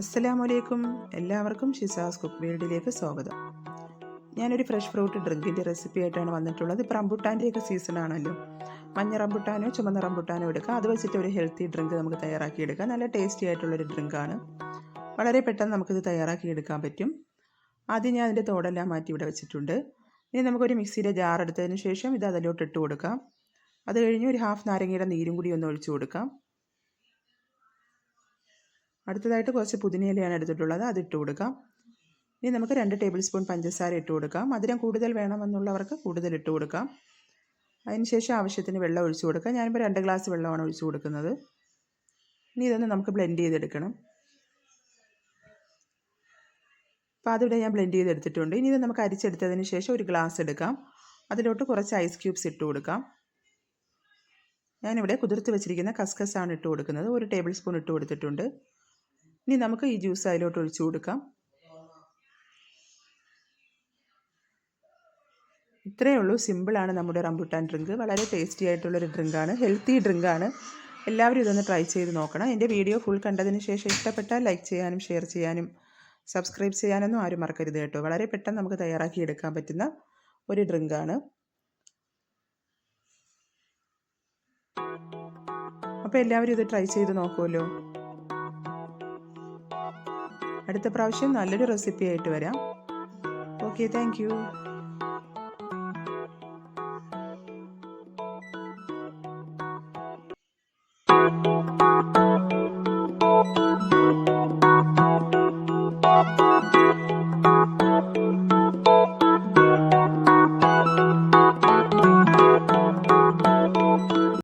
അസ്സലാമു അലൈക്കും എല്ലാവർക്കും ഷിസാസ് കുക്ക് വേൾഡിലേക്ക് സ്വാഗതം. ഞാനൊരു ഫ്രഷ് ഫ്രൂട്ട് ഡ്രിങ്കിന്റെ റെസിപ്പി ആയിട്ടാണ് വന്നിട്ടുള്ളത്. ഇപ്പോൾ റംബുട്ടാന്റെയൊക്കെ സീസൺ ആണല്ലോ. മഞ്ഞ റംബുട്ടാനോ ചുമന്ന റംബുട്ടാനോ എടുക്കുക അത് വെച്ചിട്ട് ഒരു ഹെൽത്തി ഡ്രിങ്ക് നമുക്ക് തയ്യാറാക്കിയെടുക്കാം നല്ല ടേസ്റ്റി ആയിട്ടുള്ളൊരു ഡ്രിങ്കാണ് വളരെ പെട്ടെന്ന് നമുക്കിത് തയ്യാറാക്കിയെടുക്കാൻ പറ്റും. ആദ്യം ഞാൻ അതിന്റെ തോടെല്ലാം മാറ്റി ഇവിടെ വെച്ചിട്ടുണ്ട്. ഇനി നമുക്കൊരു മിക്സിയുടെ ജാർ എടുത്തതിന് ശേഷം ഇത് അതിലോട്ട് ഇട്ട് കൊടുക്കാം. അത് കഴിഞ്ഞ് ഒരു ഹാഫ് നാരങ്ങയുടെ നീരും കൂടി ഒന്ന് ഒഴിച്ചു കൊടുക്കാം. അടുത്തതായിട്ട് കുറച്ച് പുതിനയിലയാണ് എടുത്തിട്ടുള്ളത്. അത് ഇട്ട് കൊടുക്കാം. ഇനി നമുക്ക് രണ്ട് ടേബിൾ സ്പൂൺ പഞ്ചസാര ഇട്ട് കൊടുക്കാം. മധുരം കൂടുതൽ വേണമെന്നുള്ളവർക്ക് കൂടുതൽ ഇട്ട് കൊടുക്കാം. അതിനുശേഷം ആവശ്യത്തിന് വെള്ളം ഒഴിച്ചു കൊടുക്കാം. ഞാനിപ്പോൾ രണ്ട് ഗ്ലാസ് വെള്ളമാണ് ഒഴിച്ചു കൊടുക്കുന്നത്. ഇനി ഇതൊന്ന് നമുക്ക് ബ്ലെൻഡ് ചെയ്തെടുക്കണം. അപ്പോൾ അതിവിടെ ഞാൻ ബ്ലെൻഡ് ചെയ്തെടുത്തിട്ടുണ്ട്. ഇനി ഇത് നമുക്ക് അരിച്ചെടുത്തതിന് ശേഷം ഒരു ഗ്ലാസ് എടുക്കാം. അതിലോട്ട് കുറച്ച് ഐസ് ക്യൂബ്സ് ഇട്ട് കൊടുക്കാം. ഞാനിവിടെ കുതിർത്ത് വെച്ചിരിക്കുന്ന കസ്കസാണ് ഇട്ട് കൊടുക്കുന്നത്. ഒരു ടേബിൾ സ്പൂൺ ഇട്ട് കൊടുത്തിട്ടുണ്ട്. ഇനി നമുക്ക് ഈ ജ്യൂസ് അതിലോട്ട് ഒഴിച്ചു കൊടുക്കാം. ഇത്രയേ ഉള്ളൂ. സിമ്പിളാണ് നമ്മുടെ റംബുട്ടാൻ ഡ്രിങ്ക്. വളരെ ടേസ്റ്റി ആയിട്ടുള്ളൊരു ഡ്രിങ്കാണ്. ഹെൽത്തി ഡ്രിങ്കാണ് എല്ലാവരും ഇതൊന്ന് ട്രൈ ചെയ്ത് നോക്കണം. എന്റെ വീഡിയോ ഫുൾ കണ്ടതിന് ശേഷം ഇഷ്ടപ്പെട്ടാൽ ലൈക്ക് ചെയ്യാനും ഷെയർ ചെയ്യാനും സബ്സ്ക്രൈബ് ചെയ്യാനൊന്നും ആരും മറക്കരുത് കേട്ടോ. വളരെ പെട്ടെന്ന് നമുക്ക് തയ്യാറാക്കി എടുക്കാൻ പറ്റുന്ന ഒരു ഡ്രിങ്കാണ് അപ്പോൾ എല്ലാവരും ഇത് ട്രൈ ചെയ്ത് നോക്കുമല്ലോ അടുത്ത പ്രാവശ്യം നല്ലൊരു റെസിപ്പി ആയിട്ട് വരാം ഓക്കെ താങ്ക്